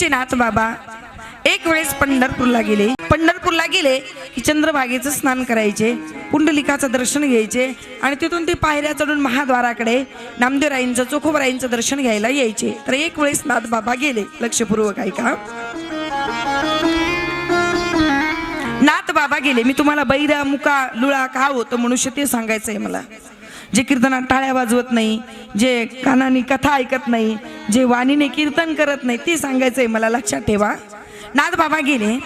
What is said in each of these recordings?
त्यांचे नाथ बाबा एक वेळेस पंढरपूरला गेले. पंढरपूरला गेले की चंद्रभागेचं स्नान करायचे पुंडलिकाचं दर्शन घ्यायचे आणि तिथून ते पायऱ्या चढून महाद्वाराकडे नामदेवराईंचं चोखोबराईंचं दर्शन घ्यायला यायचे. तर एक वेळेस नाथ बाबा गेले लक्षपूर्वक ऐका. नाथ बाबा गेले. मी तुम्हाला बैरा मुका लुळा का होतं मनुष्य ते सांगायचंय मला. जे कीर्तनात टाळ्या वाजवत नाही जे कानाने कथा ऐकत नाही जे वाणीने कीर्तन करत नाही ते सांगायचंय मला लक्षात ठेवा. नाथ बाबा गेले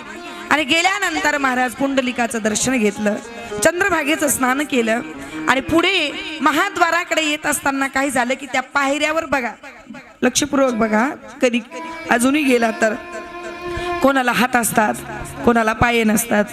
आणि गेल्यानंतर महाराज पुंडलिकाचं दर्शन घेतलं. चंद्रभागेचं स्नान केलं आणि पुढे महाद्वाराकडे येत असताना काय झालं की त्या पायऱ्यावर बघा. लक्षपूर्वक बघा कधी अजूनही गेला तर. कोणाला हात असतात कोणाला पाय नसतात.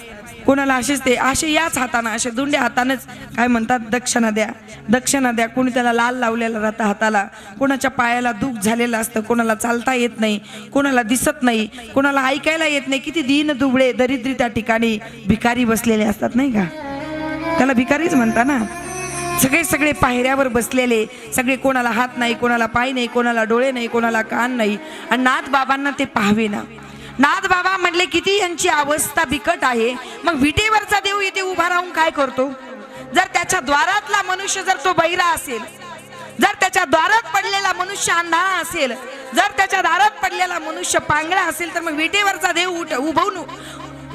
कोणाला असेच ते असे याच हातानं असे दोंड्या हातानेच काय म्हणतात दक्षिणा द्या. दक्षिणा द्या. कोणी त्याला लाल लावलेला राहतं हाताला. कोणाच्या पायाला दुःख झालेलं असतं कोणाला चालता येत नाही कोणाला दिसत नाही कोणाला ऐकायला येत नाही. किती दीन दुबळे दरिद्री त्या ठिकाणी भिकारी बसलेले असतात नाही का? त्याला भिकारीच म्हणता ना. सगळे सगळे पायऱ्यावर बसलेले. सगळे कोणाला हात नाही कोणाला पाय नाही कोणाला डोळे नाही कोणाला कान नाही. आणि नाथ बाबांना ते पाहावे ना. नाथ बाबा म्हटले किती यांची अवस्था बिकट आहे. मग विटेवरचा देव इथे उभा राहून काय करतो? जर त्याच्या द्वारातला मनुष्य जर तो बैरा असेल जर त्याच्या द्वारात पडलेला मनुष्य अंधारा असेल जर त्याच्या दारात पडलेला मनुष्य पांगळा असेल तर मग विटेवरचा देव उठ उभवून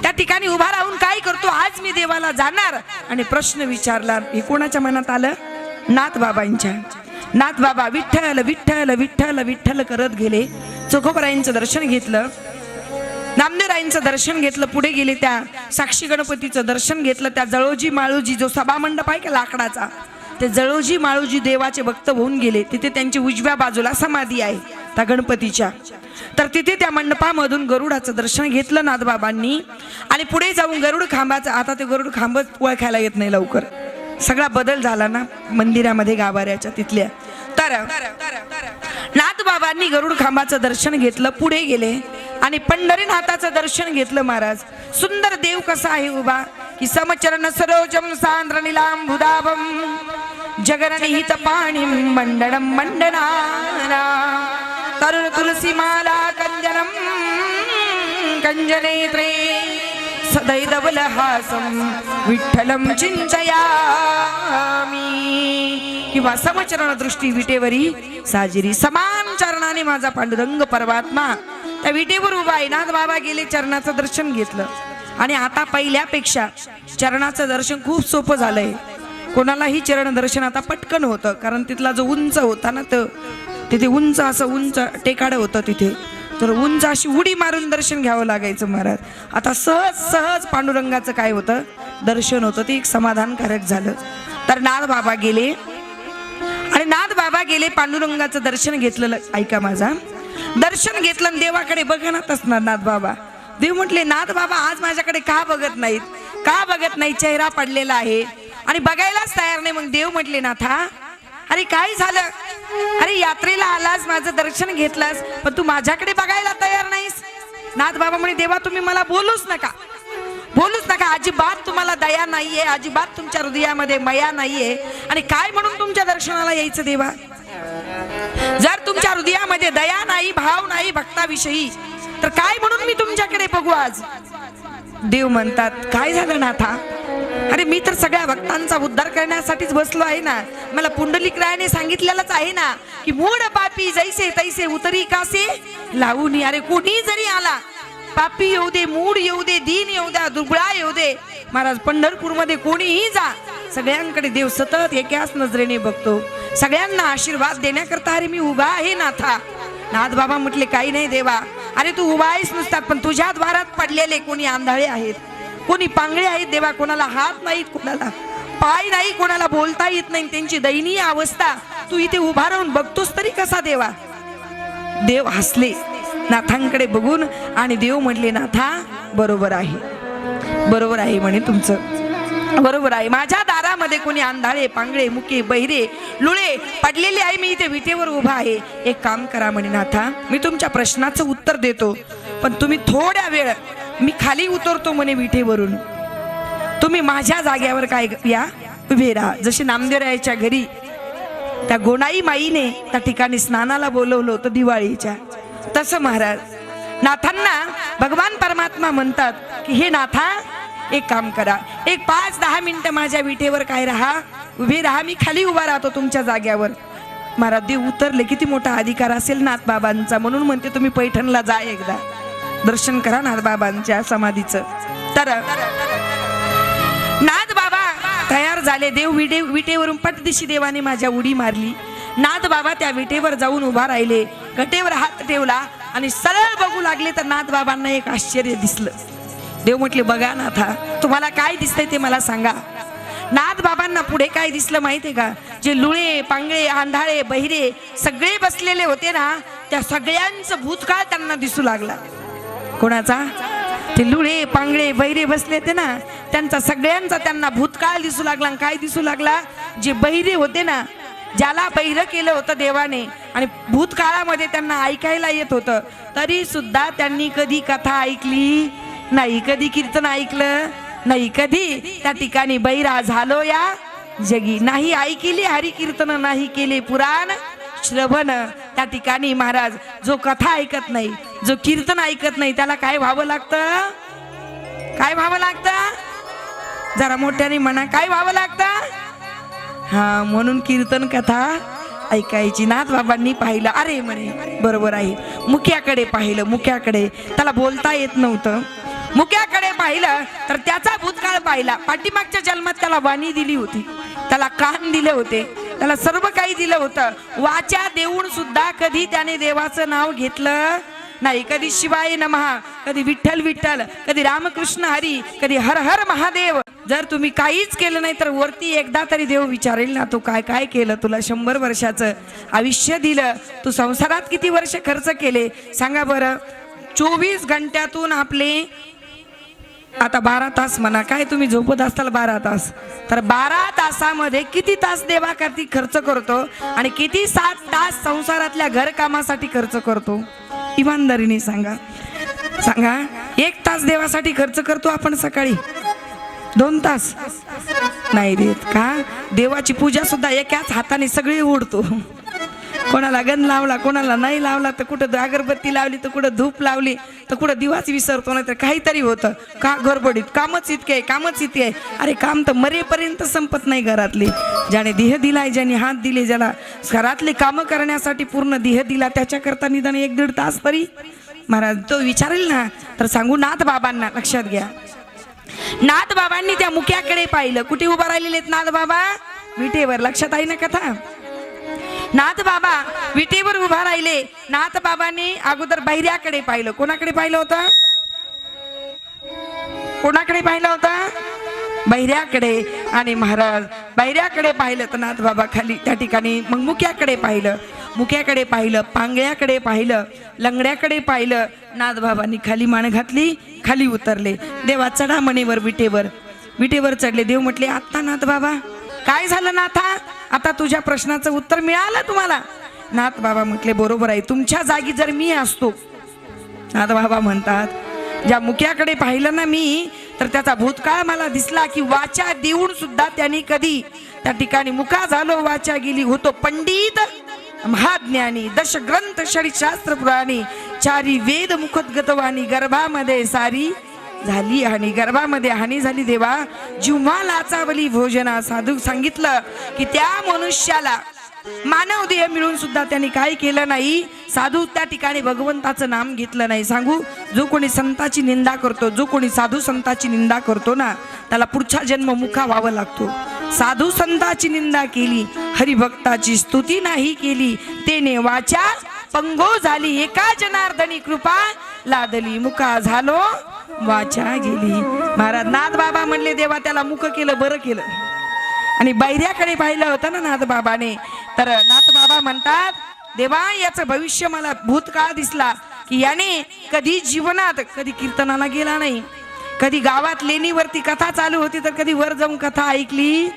त्या ठिकाणी उभा राहून काय करतो? आज मी देवाला जाणार. आणि प्रश्न विचारला हे कोणाच्या मनात आलं? नाथ बाबांच्या. नाथ बाबा विठ्ठल विठ्ठल विठ्ठल विठ्ठल करत गेले. चोखोबराईंचं दर्शन घेतलं. नामदेवराईंचं दर्शन घेतलं पुढे गेले त्या साक्षी गणपतीचं दर्शन घेतलं त्या जळोजी माळोजी जो सभामंडप आहे का लाकडाचा ते जळोजी माळोजी देवाचे भक्त होऊन गेले. तिथे त्यांची उजव्या बाजूला समाधी आहे त्या गणपतीच्या. तर तिथे त्या मंडपामधून गरुडाचं दर्शन घेतलं नाथबाबांनी आणि पुढे जाऊन गरुड खांबाचं आता ते गरुड खांबच ओळखायला येत नाही लवकर. सगळा बदल झाला ना मंदिरामध्ये गाभाऱ्याच्या तिथल्या. तर नाथबाबांनी गरुड खांबाचं दर्शन घेतलं पुढे गेले. आणि पंढरीनाथाचं दर्शन घेतलं महाराज. सुंदर देव कसा आहे उभा? की समचरण सरोजम सांद्र निलांबुदाभम जगरनिहित पाणी मंडणम मंडना तरुण तुलसी माला कंजनम कंजनेत्रे सदैदवलहासं विठ्ठलं चिंतयामि किंवा समचरण दृष्टी विटेवरी साजिरी. समान चरणाने माझा पांडुरंग परमात्मा. त्या विटेवर उभा आहे. नाथ बाबा गेले चरणाचं दर्शन घेतलं. आणि आता पहिल्यापेक्षा चरणाचं दर्शन खूप सोपं झालंय. कोणालाही चरण दर्शन आता पटकन होतं. कारण तिथला जो उंच होता ना तर तिथे उंच असं उंच टेकाडं होतं तिथे. तर उंच अशी उडी मारून दर्शन घ्यावं लागायचं महाराज. आता सहज सहज पांडुरंगाचं काय होतं? दर्शन होतं. ते एक समाधानकारक झालं. तर नाथ बाबा गेले. गेले पांडुरंगाचं दर्शन घेतलं ऐका माझा. दर्शन घेतलं देवाकडे बघणत असणार नाथ बाबा. देव म्हटले नाथ बाबा आज माझ्याकडे का बघत नाहीत? का बघत नाही? चेहरा पडलेला आहे. आणि बघायलाच तयार नाही. मग देव म्हटले नाथा अरे काय झालं? अरे यात्रेला आलास माझं दर्शन घेतलास पण तू माझ्याकडे बघायला तयार नाहीस. नाथ बाबा म्हणे देवा तुम्ही मला बोलूच नका. बोलूच नका. अजिबात तुम्हाला दया नाहीये. अजिबात तुमच्या हृदयामध्ये मया नाहीये. आणि काय म्हणून तुमच्या दर्शनाला यायचं देवा? जर तुमच्या हृदयामध्ये दया नाही भाव नाही भक्ताविषयी तर काय म्हणून मी तुमच्याकडे बघू आज? देव म्हणतात काय झालं नाथा? अरे मी तर सगळ्या भक्तांचा उद्धार करण्यासाठीच बसलो आहे ना. मला पुंडलिक रायाने सांगितलेलंच आहे ना की मूड पापी जैसे तैसे उतरी कासे लावून अरे कोणी जरी आला पापी येऊ दे मूड येऊ दे दीन येऊ द्या दुबळा येऊ दे. महाराज पंढरपूरमध्ये कोणीही जा सगळ्यांकडे देव सतत एकाच नजरेने बघतो. सगळ्यांना आशीर्वाद देण्याकरता अरे मी उभा आहे नाथा. नाथ बाबा म्हटले काही नाही देवा. अरे तू उभा आहेस नुसतात पण तुझ्या द्वारात पडलेले कोणी आंधळे आहेत. कोणी पांगळे आहेत देवा कोणाला हात नाहीत कोणाला पाय नाही कोणाला बोलता येत नाही. त्यांची दयनीय अवस्था तू इथे उभा राहून बघतोस तरी कसा देवा? देव हसले. नाथांकडे बघून आणि देव म्हटले नाथा बरोबर आहे. बरोबर आहे म्हणे तुमचं. बरोबर आहे. माझ्या दारामध्ये कोणी अंधाळे पांगळे मुके बहिरे लुळे पडलेले आहे मी इथे विटेवर उभा आहे. एक काम करा म्हणे नाथा मी तुमच्या प्रश्नाचं उत्तर देतो. पण तुम्ही थोड्या वेळ मी खाली उतरतो म्हणे विटेवरून. तुम्ही माझ्या जाग्यावर काय या? उभे राहा. जसे नामदेवरायाच्या घरी त्या गोनाई माईने त्या ठिकाणी स्नानाला बोलवलं होतं दिवाळीच्या. तसं महाराज नाथांना भगवान परमात्मा म्हणतात की हे नाथा एक काम करा. एक पाच दहा मिनटं माझ्या विटेवर काय राहा. उभे राहा मी खाली उभा राहतो तुमच्या जाग्यावर. महाराज देव उतरले. किती मोठा अधिकार असेल नाथ बाबांचा म्हणून म्हणते तुम्ही पैठणला जा एकदा. दर्शन करा नाथ बाबांच्या समाधीचं. तर नाथ बाबा तयार झाले. देव विटे विटेवरून पटदिशी देवाने माझ्या उडी मारली. नाथ बाबा त्या विटेवर जाऊन उभा राहिले. कटेवर हात ठेवला आणि सरळ बघू लागले तर नाथ बाबांना एक आश्चर्य दिसलं. देव म्हटले बघा नाथा तुम्हाला काय दिसतंय ते मला सांगा. नाथ बाबांना पुढे काय दिसलं माहितीये का? जे लुळे पांगळे आंधाळे बहिरे सगळे बसलेले होते ना त्या सगळ्यांचं भूतकाळ त्यांना दिसू लागला. कोणाचा? ते लुळे पांगळे बहिरे बसले ते ना त्यांचा सगळ्यांचा त्यांना भूतकाळ दिसू लागला. आणि काय दिसू लागला? जे बहिरे होते ना ज्याला बहिरं केलं होतं देवाने आणि भूतकाळामध्ये त्यांना ऐकायला येत होतं तरी सुद्धा त्यांनी कधी कथा ऐकली नाही कधी कीर्तन ऐकलं? नाही कधी? त्या ठिकाणी बैरा झालो या जगी. नाही ऐकिली हरी कीर्तन नाही केले पुराण. श्रवण. त्या ठिकाणी महाराज जो कथा ऐकत नाही जो कीर्तन ऐकत नाही त्याला काय व्हावं लागतं? काय व्हावं लागतं? जरा मोठ्याने म्हणा काय व्हावं लागतं? हा म्हणून कीर्तन कथा ऐकायची नाथ बाबांनी पाहिलं. अरे म्हणे बरोबर आहे. मुख्याकडे पाहिलं मुख्याकडे. त्याला बोलता येत नव्हतं. मुक्याकडे पाहिलं तर त्याचा भूतकाळ पाहिला. पाठीमागच्या जन्मात त्याला वाणी दिली होती. त्याला कान दिले होते. त्याला सर्व काही दिलं होतं. वाचा देऊन सुद्धा कधी त्याने देवाचं नाव घेतलं नाही. कधी शिवाय नमहा कधी विठ्ठल विठ्ठल कधी रामकृष्ण हरी कधी हर हर महादेव. जर तुम्ही काहीच केलं नाही तर वरती एकदा तरी देव विचारेल ना तू काय काय केलं? तुला शंभर वर्षाचं आयुष्य दिलं. तू संसारात किती वर्ष खर्च केले? सांगा बरं. चोवीस घंट्यातून आपले आता बारा तास म्हणा काय तुम्ही झोपत असताल बारा तास? तर बारा तासामध्ये किती तास देवाकरती खर्च करतो आणि किती सात तास संसारातल्या घरकामासाठी खर्च करतो? इमानदारीने सांगा. सांगा एक तास देवासाठी खर्च करतो आपण सकाळी? दोन तास? नाही देत का? देवाची पूजा सुद्धा एकाच हाताने सगळी ओढतो. कोणाला गण लावला कोणाला नाही लावला तर कुठं अगरबत्ती लावली तर कुठं धूप लावली तर कुठं दिवाच विसरतो नाही तर काहीतरी होतं. का गडबडीत कामच इतके आहे कामच इतके आहे. अरे काम तर मरेपर्यंत संपत नाही घरातले. ज्याने देह दिलाय ज्याने हात दिले ज्याला घरातले कामं करण्यासाठी पूर्ण देह दिला त्याच्याकरता निदान एक दीड तास तरी. महाराज तो विचारेल ना? तर सांगू नाथ बाबांना लक्षात घ्या. नाथ बाबांनी त्या मुक्याकडे पाहिलं. कुठे उभा राहिलेले आहेत नाथ बाबा? विटेवर. लक्षात आहे ना कथा? नाथ बाबा विटेवर उभा राहिले. नाथ बाबांनी अगोदर बहिऱ्याकडे पाहिलं. कोणाकडे पाहिलं होतं? कोणाकडे पाहिलं होतं? बहिऱ्याकडे आणि महाराज बहिऱ्याकडे पाहिलं तर नाथ बाबा खाली त्या ठिकाणी मग मुक्याकडे पाहिलं. मुक्याकडे पाहिलं पांगळ्याकडे पाहिलं लंगड्याकडे पाहिलं. नाथ बाबांनी खाली मान घातली खाली उतरले. देवा चढा मणीवर विटेवर. विटेवर चढले. देव म्हटले आत्ता नाथ बाबा काय झालं नाथा? आता तुझ्या प्रश्नाचं उत्तर मिळालं तुम्हाला? नाथ बाबा म्हटले बरोबर आहे तुमच्या जागी जर मी असतो. नाथ बाबा म्हणतात ज्या मुख्याकडे पाहिलं ना मी तर त्याचा भूतकाळ मला दिसला की वाचा देऊन सुद्धा त्यांनी कधी त्या ठिकाणी मुका झालो वाचा गेली होतो. पंडित महाज्ञानी दश ग्रंथ षडी शास्त्र पुराणी चारी वेद मुखोद्गतवाणी गर्भामध्ये सारी झाली आणि गर्भामध्ये हानी झाली देवा. जिव्हा लाचावली भोजना साधू सांगितलं की त्या मनुष्याला मानव देह मिळून सुद्धा त्यांनी काय केलं नाही. साधू त्या ठिकाणी भगवंताचं नाम घेतलं नाही. सांगू जो कोणी संताची निंदा करतो जो कोणी साधू संताची निंदा करतो ना त्याला पुढचा जन्म मुखा व्हावा लागतो. साधू संताची निंदा केली हरिभक्ताची स्तुती नाही केली तेने वाचा पंगो झाली. एका जनार्दनी कृपा लादली. मुका झालो वाचा गेली. महाराज नाथ बाबा म्हणले देवा त्याला मुख केलं बरं केलं. आणि बैऱ्याकडे पाहिलं होतं ना नाथ बाबाने तर नाथ बाबा म्हणतात देवा याचं भविष्य मला भूतकाळ दिसला की याने कधी जीवनात कधी कीर्तनाला गेला नाही. कधी गावात लेणीवरती कथा चालू होती तर कधी वर जाऊन कथा ऐकली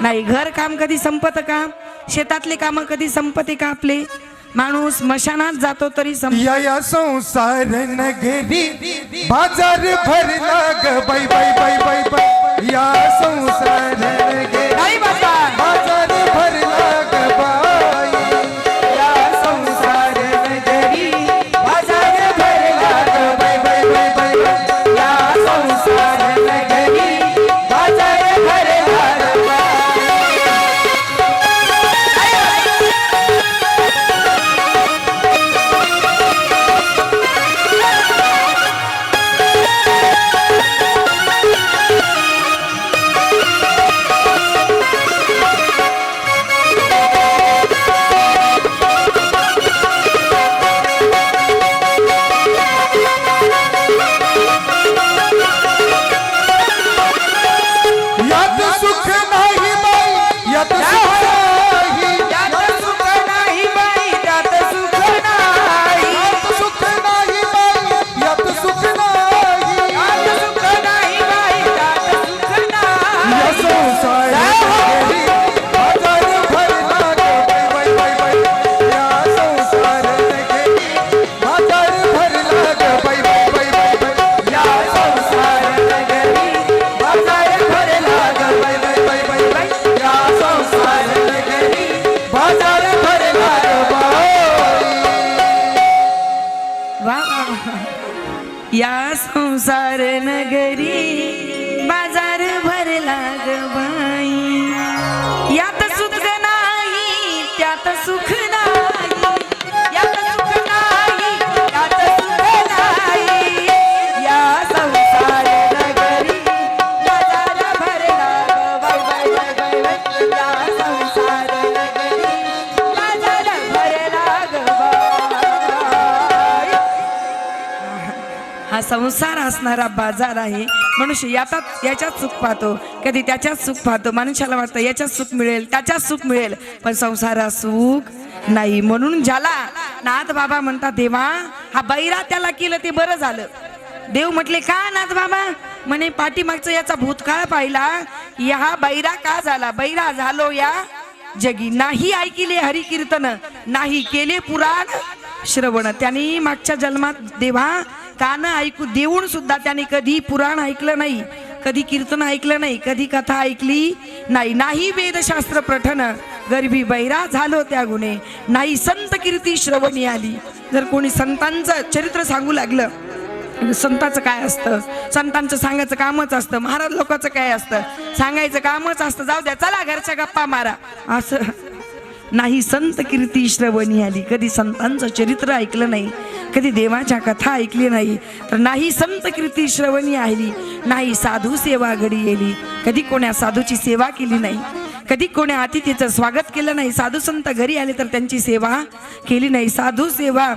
नाही. घर काम कधी संपत का? शेतातले काम कधी संपते का आपले? माणूस मशानात जातो तरी संप या या संसार नगरी बाजार भरला ग बाई बाई बाई बाई बाई. या संसार नगरी संसार असणारा बाजार आहे. मनुष्य याचा याच्यात सुख पाहतो. कधी त्याच्यात सुख पाहतो. मनुष्याला वाटतं याच्यात सुख मिळेल त्याच्यात सुख मिळेल. पण संसारात सुख नाही. म्हणून ज्याला नाथ बाबा म्हणतात देवा हा बैरा त्याला केलं ते बरं झालं. देव म्हटले का नाथ बाबा म्हणे पाठीमागचं याचा भूतकाळ पाहिला. या हा बैरा का झाला? बैरा झालो या जगी. नाही ऐकिले हरी कीर्तन नाही केले पुराण श्रवण. त्यांनी मागच्या जन्मात देवा कान ऐकू देऊन सुद्धा त्यांनी कधी पुराण ऐकलं नाही कधी कीर्तन ऐकलं नाही कधी कथा ऐकली नाही. नाही वेदशास्त्र प्रठन गरबी बैरा झालो त्या गुणे. नाही संत कीर्ती श्रवणी आली. जर कोणी संतांचं चरित्र सांगू लागलं संताचं काय असतं? संतांचं सांगायचं कामच असतं. महाराज लोकांचं काय असतं? सांगायचं कामच असतं. जाऊ द्या चला घरच्या गप्पा मारा. असं नाही संत कीर्ती श्रवणी आली. कधी संतांचं चरित्र ऐकलं नाही कधी देवाच्या कथा ऐकली नाही तर नाही संत कीर्ती श्रवणी आली. नाही साधू सेवा घडी येली कधी कोण्या साधूची सेवा केली नाही. कधी कोण्या अतिथीचं स्वागत केलं नाही. साधू संत घरी आले तर त्यांची सेवा केली नाही. साधू सेवा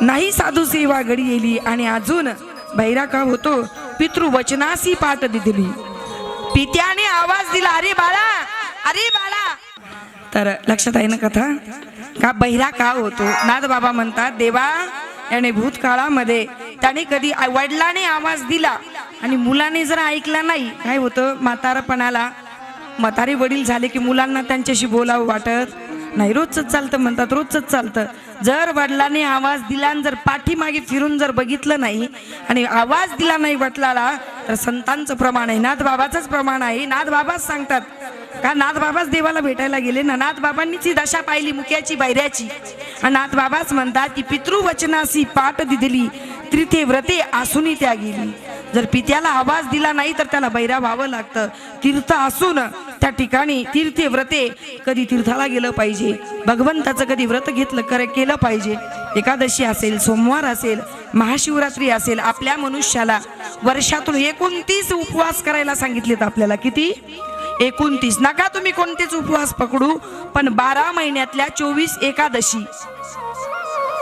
नाही साधू सेवा घडी येली आणि अजून बैरा का होतो. पितृवचनासी पाठ दिली. पित्याने आवाज दिला अरे बाळा अरे बाळा तर लक्षात आहे ना कथा? का बहिरा का होतो? नाथ बाबा म्हणतात देवा याने भूतकाळामध्ये त्याने कधी आई- वडिलाने आवाज दिला आणि मुलाने जर ऐकला नाही. काय होतं? म्हातारपणाला म्हातारे वडील झाले की मुलांना त्यांच्याशी बोलावं वाटत. नाही रोजच चालतं म्हणतात रोजच चालतं. जर वडिलांनी आवाज दिला आणि जर पाठीमागे फिरून जर बघितलं नाही आणि आवाज दिला नाही वडिलाला तर संतांचं प्रमाण आहे नाथ बाबाचंच प्रमाण आहे. नाथ बाबाच सांगतात का नाथ बाबाच देवाला भेटायला गेले ना? नाथबाबांनीच ही दशा पाहिली मुक्याची बैऱ्याची आणि नाथ बाबाच म्हणतात की पितृवचनासी पाठ दिली त्रिथे व्रते आसुनी त्या गेली जर पित्याला आवाज दिला नाही तर त्याला बैरा व्हावं लागतं. तीर्थ असून त्या ठिकाणी तीर्थे व्रते कधी तीर्थाला गेलं पाहिजे. भगवंताचं कधी व्रत घेतलं कर केलं पाहिजे. एकादशी असेल सोमवार असेल महाशिवरात्री असेल आपल्या मनुष्याला वर्षातून एकोणतीस उपवास करायला सांगितलेत आपल्याला. किती? एकोणतीस. नका तुम्ही कोणतेच उपवास पकडू पण बारा महिन्यातल्या चोवीस एकादशी.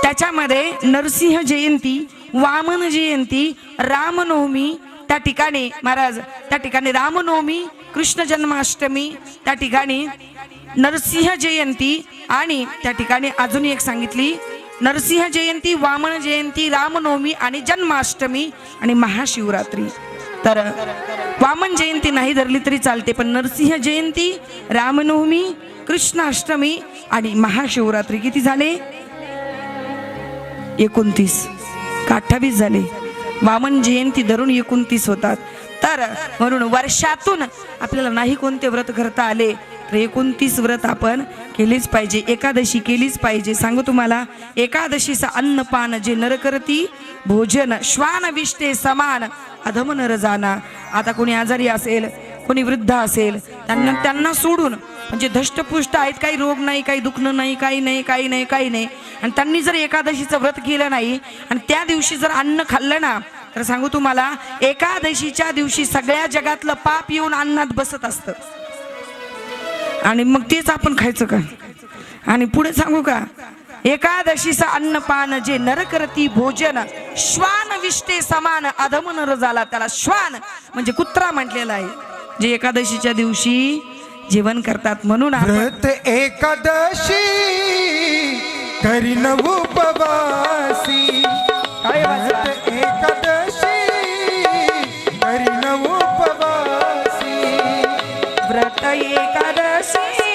त्याच्यामध्ये नरसिंह जयंती वामन जयंती रामनवमी त्या ठिकाणी महाराज त्या ठिकाणी रामनवमी कृष्ण जन्माष्टमी त्या ठिकाणी नरसिंह जयंती आणि त्या ठिकाणी अजून एक सांगितली नरसिंह जयंती वामन जयंती रामनवमी आणि जन्माष्टमी आणि महाशिवरात्री. तर वामन जयंती नाही धरली तरी चालते पण नरसिंह जयंती रामनवमी कृष्णाष्टमी आणि महाशिवरात्री किती झाले? एकोणतीस. का अठ्ठावीस झाले. वामन जयंती धरून एकोणतीस होतात. तर म्हणून वर्षातून आपल्याला नाही कोणते व्रत करता आले तर एकोणतीस व्रत आपण केलीच पाहिजे एकादशी केलीच पाहिजे. सांगू तुम्हाला एकादशीचं अन्नपान जे नर करती भोजन श्वान विष्टे समान अधम नर जाना. आता कोणी आजारी असेल कोणी वृद्ध असेल त्यांना त्यांना सोडून म्हणजे धष्टपुष्ट आहेत काही रोग नाही काही दुखणं नाही काही नाही काही नाही काही नाही. आणि त्यांनी जर एकादशीचं व्रत केलं नाही आणि त्या दिवशी जर अन्न खाल्लं ना तर सांगू तुम्हाला एकादशीच्या दिवशी सगळ्या जगातलं पाप येऊन अन्नात बसत असतं. आणि मग तेच आपण खायचं का? आणि पुढे सांगू का? एकादशीचं अन्नपान जे नरकरती भोजन श्वान विष्टे समान अधम नर झाला त्याला श्वान म्हणजे कुत्रा म्हटलेला आहे. जे एकादशीच्या दिवशी जेवण करतात म्हणून व्रत एकादशी करीन उपवासी. व्रत एकादशी करीन उपवासी. व्रत एकादशी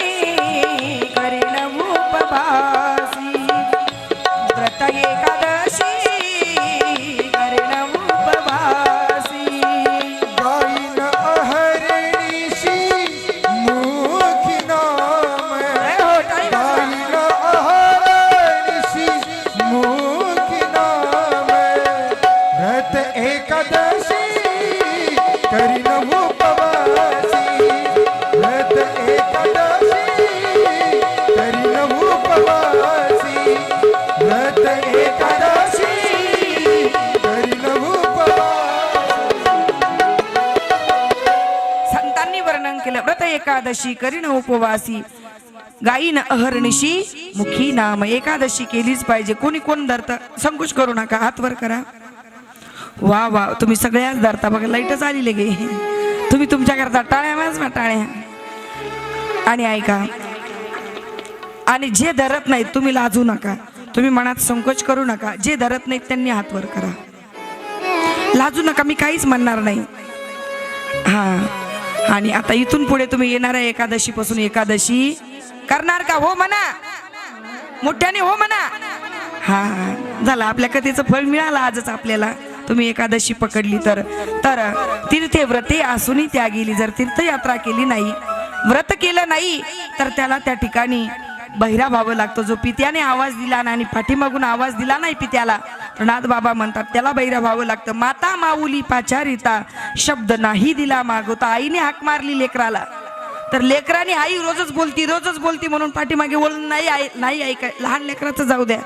एकादशी करीन उपवासी. गाईन अहर्निशी मुखी नाम एकादशी केलीच पाहिजे. कोणी कोण धरत? संकोच करू नका हात वर करा. वा वा तुम्ही सगळ्याच धरता. बघा लाईटच आली लगे तुम्ही तुमच्या करता. टाळ्या माझ टाळ्या. आणि ऐका. आणि जे धरत नाहीत तुम्ही लाजू नका. तुम्ही मनात संकोच करू नका. जे धरत नाहीत त्यांनी हात वर करा. लाजू नका मी काहीच म्हणणार नाही. हा. आणि आता इथून पुढे तुम्ही येणाऱ्या एकादशी पासून एकादशी. करणार का? हो म्हणा. मोठ्याने हो म्हणा. हा झालं. आपल्या कथेचं फळ मिळालं आजच आपल्याला. तुम्ही एकादशी पकडली तर. तर तीर्थे व्रते असूनही त्या गेली जर तीर्थयात्रा केली नाही व्रत केलं नाही तर त्याला त्या ठिकाणी बहिरा व्हावं लागतो. जो पित्याने आवाज दिला ना आणि पाठीमागून आवाज दिला नाही पित्याला नाथ बाबा म्हणतात त्याला बहिरा व्हावं लागतं. माता माऊली पाचारिता शब्द नाही दिला मागवता आईने हाक मारली लेकराला. तर लेकराने आई रोजच बोलती रोजच बोलती म्हणून पाठीमागे बोलून नाही आई नाही ऐकाय लहान लेकराचं जाऊ द्या.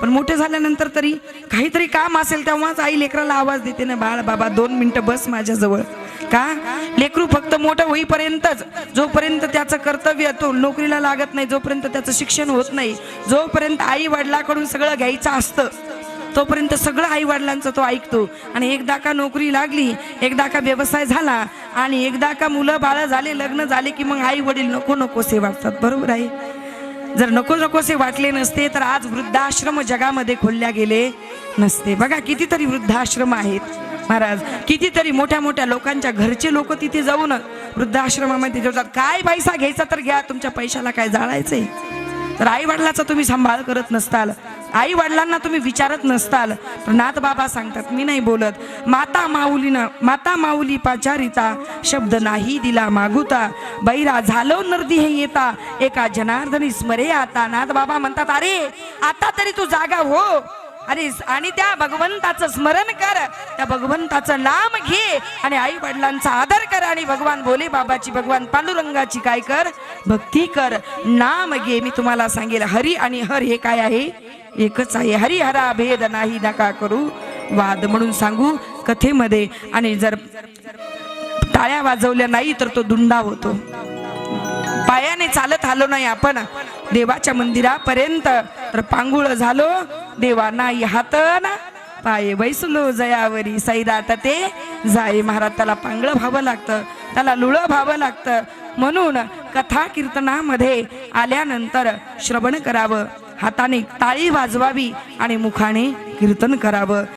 पण मोठे झाल्यानंतर तरी काहीतरी काम असेल तेव्हाच आई लेकराला आवाज देते ना बाळ बाबा दोन मिनटं बस माझ्याजवळ. का? लेकरू फक्त मोठं होईपर्यंतच जोपर्यंत त्याचं कर्तव्य तो नोकरीला लागत नाही जोपर्यंत त्याचं शिक्षण होत नाही जोपर्यंत आई वडिलाकडून सगळं घ्यायचं असतं तोपर्यंत सगळं आई वडिलांचं तो ऐकतो. आणि एकदा का नोकरी लागली एकदा का व्यवसाय झाला आणि एकदा का मुलं बाळ झाले लग्न झाले की मग आई वडील नको नकोसे वाटतात. बरोबर आहे? जर नको नकोसे वाटले नसते तर आज वृद्धाश्रम जगामध्ये खोलल्या गेले नसते. बघा कितीतरी वृद्धाश्रम आहेत महाराज. कितीतरी मोठ्या मोठ्या लोकांच्या घरचे लोक तिथे जाऊन वृद्धाश्रमामध्ये जेवतात. काय पैसा घ्यायचा तर घ्या तुमच्या पैशाला काय जाळायचंय? तर आई वडिलाचा तुम्ही सांभाळ करत नसताल. आई वडिलांना तुम्ही विचारत नसताल. तर नाथ बाबा सांगतात मी नाही बोलत. माता माऊलीनं माता माऊली पाचारिता शब्द नाही दिला मागुता. बैरा झालो नर्दी हे येता. एका जनार्दनी स्मरे आता. नाथ बाबा म्हणतात अरे आता तरी तू जागा हो. अरे आणि त्या भगवंताचं स्मरण कर. त्या भगवंताचं नाम घे आणि आई वडिलांचा आदर कर आणि भगवान भोले बाबाची भगवान पांडुरंगाची काय कर? भक्ती कर. नाम घे. मी तुम्हाला सांगेल हरी आणि हर हे काय आहे? एकच आहे. हरिहरा भेद नाही नका करू. वाद म्हणून सांगू कथेमध्ये. आणि जर टाळ्या वाजवल्या नाही तर तो दुंडा होतो. पायाने चालत आलो नाही आपण. देवाच्या मंदिरापर्यंत तर पांगुळ झालो. देवा नाही हात ना पाये बैसलो जयावरी सैराट ते जाई महाराज त्याला पांगळं व्हावं लागतं. त्याला लुळं व्हावं लागतं. म्हणून कथा कीर्तनामध्ये आल्यानंतर श्रवण करावं. हाताने टाळी वाजवावी आणि मुखाने कीर्तन करावं.